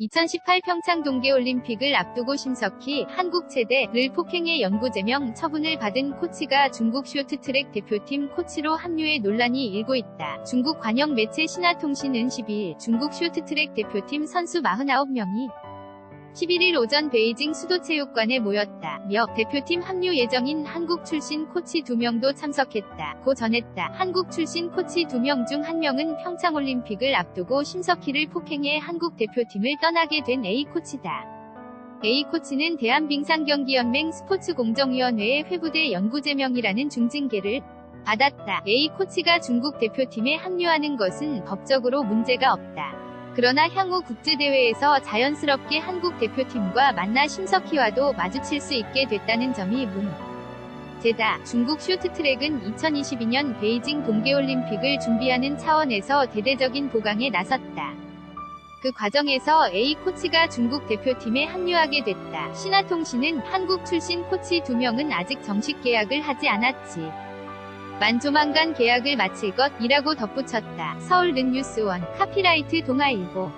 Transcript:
2018 평창 동계올림픽을 앞두고 신석희 한국 체대를 폭행해 연구제명 처분을 받은 코치가 중국 쇼트트랙 대표팀 코치로 합류해 논란이 일고 있다. 중국 관영 매체 신화통신은 12일 중국 쇼트트랙 대표팀 선수 49명이 11일 오전 베이징 수도체육관에 모였다. 며 대표팀 합류 예정인 한국 출신 코치 2명도 참석했다. 고 전했다. 한국 출신 코치 2명 중 1명은 평창올림픽을 앞두고 심석희를 폭행해 한국 대표팀을 떠나게 된 A 코치다. A 코치는 대한빙상경기연맹 스포츠공정위원회의 회부대 연구제명이라는 중징계를 받았다. A 코치가 중국 대표팀에 합류하는 것은 법적으로 문제가 없다. 그러나 향후 국제대회에서 자연스럽게 한국 대표팀과 만나 심석희와도 마주칠 수 있게 됐다는 점이 문 제다. 중국 쇼트트랙은 2022년 베이징 동계올림픽을 준비하는 차원에서 대대적인 보강에 나섰다. 그 과정에서 A 코치가 중국 대표팀에 합류하게 됐다. 신화통신은 한국 출신 코치 2명은 아직 정식 계약을 하지 않았지. 만 조만간 계약을 마칠 것이라고 덧붙였다. 서울 른뉴스원 카피라이트 동아일보